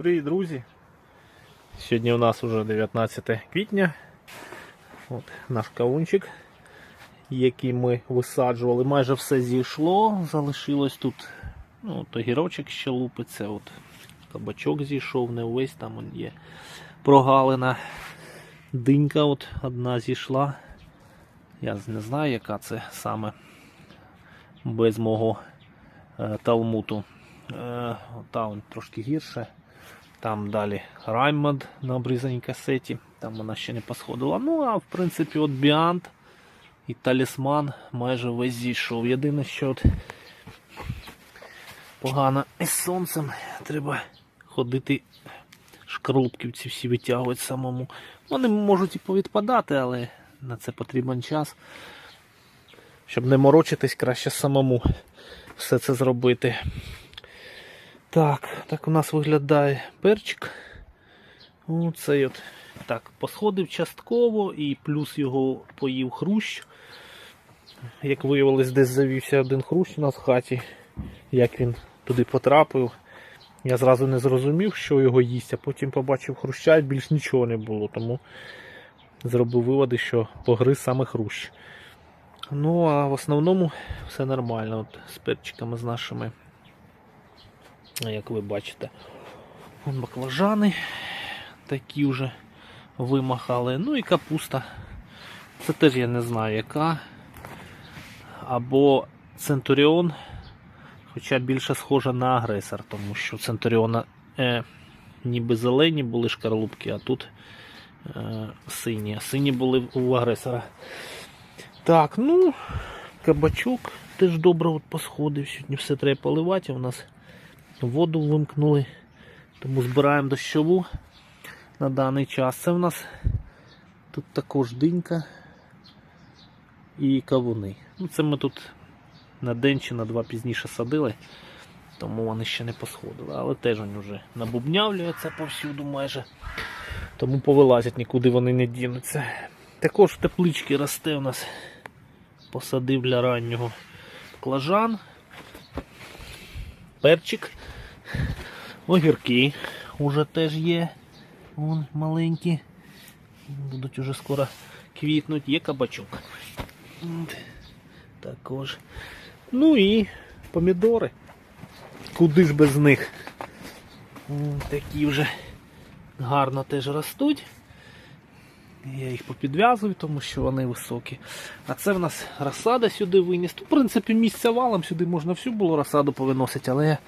Привіт, друзі! Сьогодні у нас вже 19 квітня. От наш кавунчик, який ми висаджували, майже все зійшло. Залишилось тут ну, огірочок ще лупиться, от кабачок зійшов, не увесь там є прогалина. Динька от одна зійшла. Я не знаю, яка це саме без мого е, талмуту. Е, там трошки гірше. Там далі Раймонд на обрізаній касеті. Там вона ще не посходила. Ну, а в принципі, от Біант і талісман майже весь зійшов. Єдине, що от погано із сонцем треба ходити, шкарлупки ці всі витягувати самому. Вони можуть і повідпадати, але на це потрібен час. Щоб не морочитись, краще самому все це зробити. Так, так у нас виглядає перчик. Оцей от так, посходив частково і плюс його поїв хрущ. Як виявилось, десь завівся один хрущ у нас в хаті. Як він туди потрапив. Я зразу не зрозумів, що його їсть, а потім побачив хруща і більш нічого не було. Тому зробив виводи, що погриз саме хрущ. Ну, а в основному все нормально от, з перчиками з нашими. Як ви бачите, баклажани такі вже вимахали. Ну і капуста. Це теж я не знаю яка. Або Центуріон, хоча більше схожа на агресор, тому що Центуріона е, ніби зелені були шкарлупки, а тут е, сині. Сині були у агресора. Так, ну, кабачок теж добре от посходив. Сьогодні все треба поливати. У нас воду вимкнули, тому збираємо дощову на даний час. Це в нас тут також динька і кавуни. Ну, це ми тут на день чи на два пізніше садили, тому вони ще не посходили. Але теж вони вже набубнявлюються повсюду майже. Тому повилазять, нікуди вони не дінуться. Також в тепличці росте у нас посадив для раннього клажан, перчик, огірки уже теж є. Вон маленькі. Будуть уже скоро квітнуть, є кабачок. Також. Ну і помідори. Куди ж без них? Такі вже гарно теж ростуть. Я їх попідв'язую, тому що вони високі. А це в нас розсада сюди виніс. В принципі, місця валом, сюди можна всю було розсаду повиносити, але я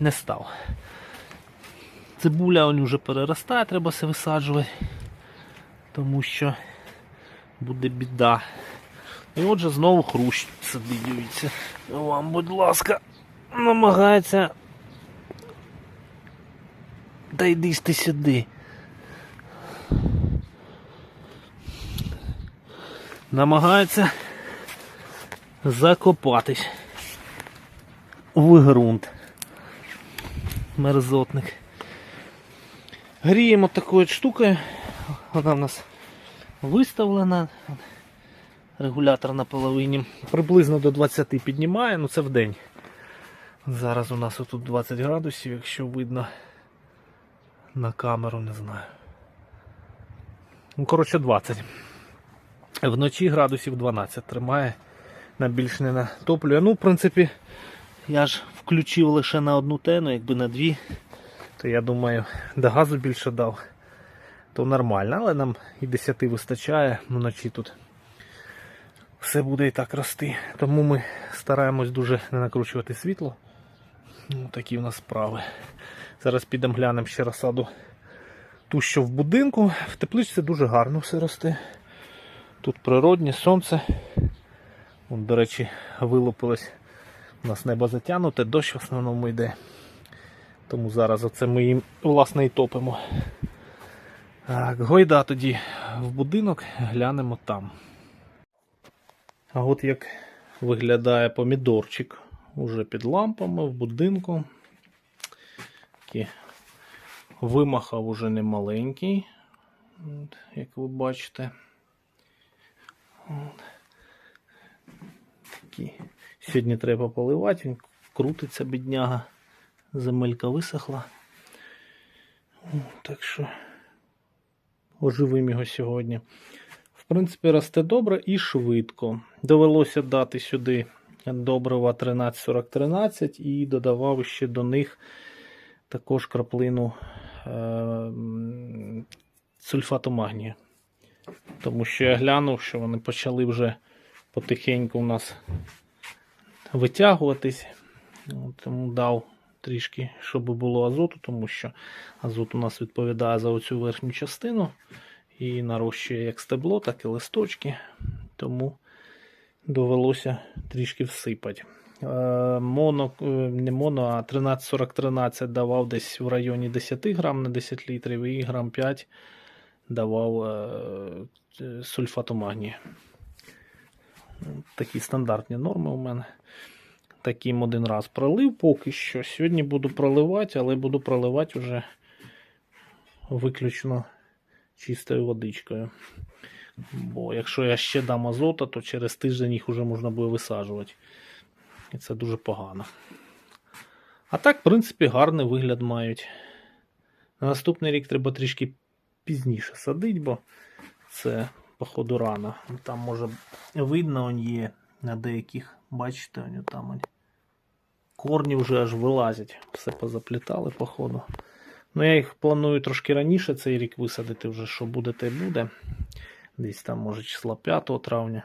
не став. Цибуля він вже переростає, треба все висаджувати, тому що буде біда. І отже знову хрущ сидить. Вам, будь ласка, намагається. Та йди ж ти сюди. Намагається закопатись в ґрунт. Мерзотник. Гріємо такою штукою. Вона в нас виставлена. Регулятор на половині. Приблизно до 20 піднімає, ну це в день. Зараз у нас тут 20 градусів, якщо видно на камеру, не знаю. Ну, коротше, 20. Вночі градусів 12 тримає на більш не натоплює. Ну, в принципі, я ж включив лише на одну тену, якби на дві, то я думаю, до газу більше дав, то нормально, але нам і 10 вистачає вночі тут. Все буде і так рости. Тому ми стараємось дуже не накручувати світло. Ну, такі в нас справи. Зараз підемо глянемо ще розсаду ту, що в будинку. В тепличці дуже гарно все росте. Тут природнє сонце. Вон, до речі, вилупилось. У нас небо затягнуте, дощ в основному йде. Тому зараз оце ми їм власне і топимо. Так, гойда тоді в будинок, глянемо там. А от як виглядає помідорчик уже під лампами в будинку. Такий вимахав уже не маленький, як ви бачите. От. Такий. Сьогодні треба поливати, він крутиться бідняга. Земелька висохла. Так що оживим його сьогодні. В принципі, росте добре і швидко. Довелося дати сюди добрива 134013 і додавав ще до них також краплину е, сульфату магнію. Тому що я глянув, що вони почали вже потихеньку у нас витягуватись. От, Тому дав трішки, щоб було азоту, тому що азот у нас відповідає за оцю верхню частину і нарощує як стебло, так і листочки. Тому довелося трішки всипати. Е, Моно, е, не моно, а 13-40-13 давав десь в районі 10 грам на 10 літрів і грам 5 давав е, сульфату магнію. Такі стандартні норми у мене. Таким один раз пролив поки що. Сьогодні буду проливати, але буду проливати вже виключно чистою водичкою. Бо якщо я ще дам азота, то через тиждень їх вже можна буде висаджувати. І це дуже погано. А так, в принципі, гарний вигляд мають. На наступний рік треба трішки пізніше садити, бо це, походу, рано. Там може видно, он є на деяких, бачите, он там корні вже аж вилазять. Все позаплітали, походу. Ну, я їх планую трошки раніше цей рік висадити, вже що буде, те й буде. Десь там, може, числа 5 травня.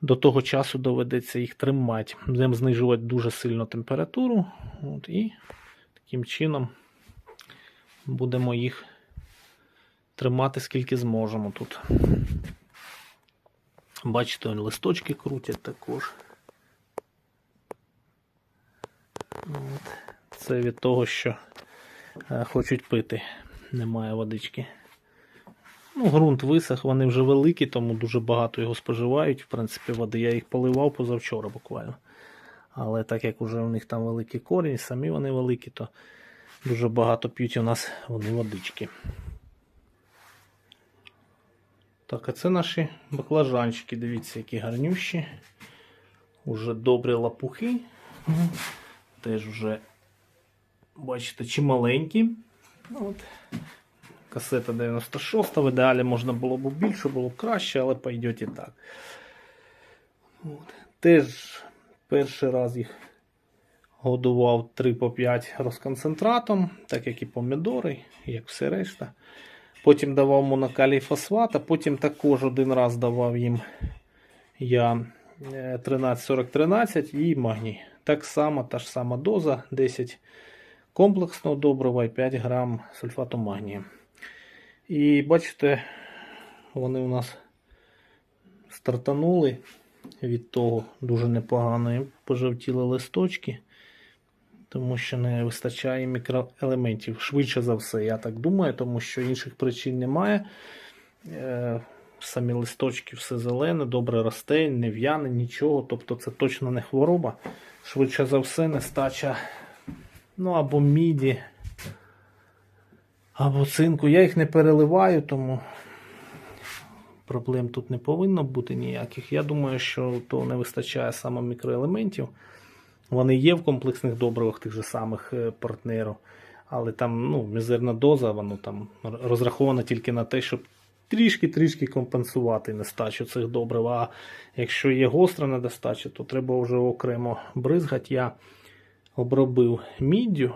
До того часу доведеться їх тримати. Будемо знижувати дуже сильно температуру. От, і таким чином будемо їх тримати скільки зможемо тут. Бачите, он листочки крутять також. От. Це від того, що е, хочуть пити. Немає водички. Ну, ґрунт висох, вони вже великі, тому дуже багато його споживають. В принципі, води. Я їх поливав позавчора буквально. Але так як вже у них там великий корінь, самі вони великі, то дуже багато п'ють у нас вони водички. Так, а це наші баклажанчики. Дивіться, які гарнющі. Уже добрі лапухи. Теж вже, бачите, чималенькі. От. Касета 96 в ідеалі можна було б більше, було б краще, але пойдет і так. От. Теж перший раз їх годував 3 по 5 розконцентратом, так як і помідори, як все решта. Потім давав монокалій фосфат, а потім також один раз давав їм я е, 13-40-13 і магній. Так само, та ж сама доза, 10 комплексного добрива і 5 грам сульфату магнію. І бачите, вони у нас стартанули від того дуже непогано. І пожовтіли листочки, тому що не вистачає мікроелементів. Швидше за все, я так думаю, тому що інших причин немає. Е, Самі листочки все зелене, добре росте, не в'яне, нічого. Тобто це точно не хвороба. Швидше за все, нестача ну або міді, або цинку. Я їх не переливаю, тому проблем тут не повинно бути ніяких. Я думаю, що то не вистачає саме мікроелементів. Вони є в комплексних добривах тих же самих е, партнерів, але там ну, мізерна доза, воно там розрахована тільки на те, щоб трішки-трішки компенсувати нестачу цих добрив. А якщо є гостра недостача, то треба вже окремо бризгати. Я обробив міддю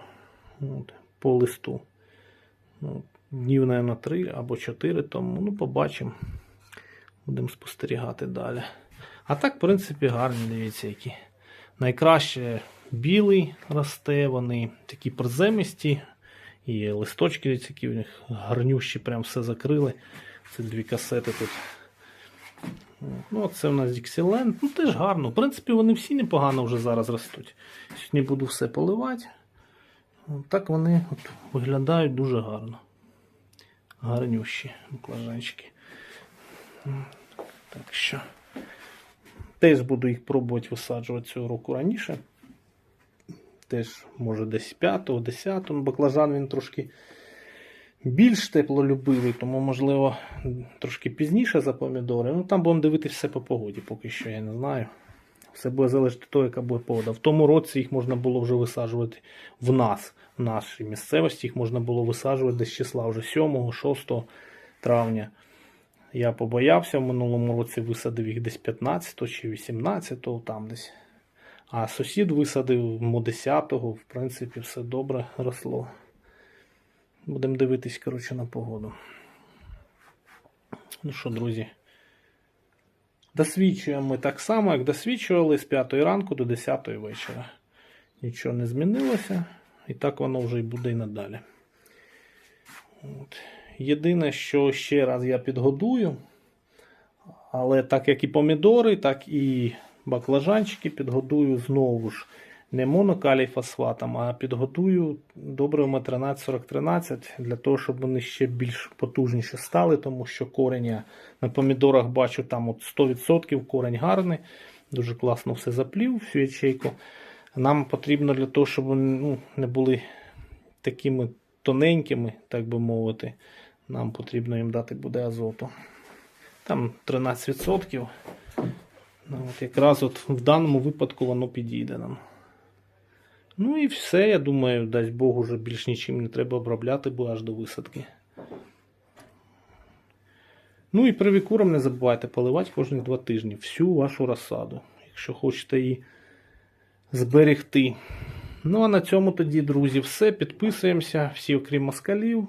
от, по листу. Ну, днів, на 3 або 4 тому. Ну, побачимо. Будемо спостерігати далі. А так, в принципі, гарні, дивіться, які. Найкраще білий росте, вони такі приземисті. І листочки, які в них гарнющі, прям все закрили. Це дві касети тут. Ну, це у нас Dixieland. Ну, теж гарно. В принципі, вони всі непогано вже зараз ростуть. Сьогодні буду все поливати. Так вони от виглядають дуже гарно. Гарнющі баклажанчики. Так що. Теж буду їх пробувати висаджувати цього року раніше. Теж, може, десь 5-го, 10-го. Баклажан він трошки більш теплолюбивий, тому, можливо, трошки пізніше за помідори. Ну, там будемо дивитися все по погоді, поки що я не знаю. Все буде залежати від того, яка буде погода. В тому році їх можна було вже висаджувати в нас, в нашій місцевості, їх можна було висаджувати десь числа вже 7-6 травня. Я побоявся, в минулому році висадив їх десь 15 чи 18, там десь. А сусід висадив йому 10-го, в принципі, все добре росло. Будемо дивитись, коротше, на погоду. Ну що, друзі, досвідчуємо ми так само, як досвідчували з 5 ранку до 10 вечора. Нічого не змінилося, і так воно вже і буде і надалі. От. Єдине, що ще раз я підгодую, але так як і помідори, так і баклажанчики підгодую знову ж не монокалій фосфатом, а підготую добривами 13-40-13 для того, щоб вони ще більш потужніше стали, тому що корінь я на помідорах бачу там от 100% корінь гарний, дуже класно все заплів, всю ячейку. Нам потрібно для того, щоб вони ну, не були такими тоненькими, так би мовити, нам потрібно їм дати буде азоту. Там 13%. Ну, от якраз от в даному випадку воно підійде нам. Ну і все, я думаю, дасть Бог, уже більш нічим не треба обробляти, бо аж до висадки. Ну і привікуром не забувайте поливати кожні два тижні всю вашу розсаду, якщо хочете її зберегти. Ну а на цьому тоді, друзі, все. Підписуємося. Всі, окрім москалів.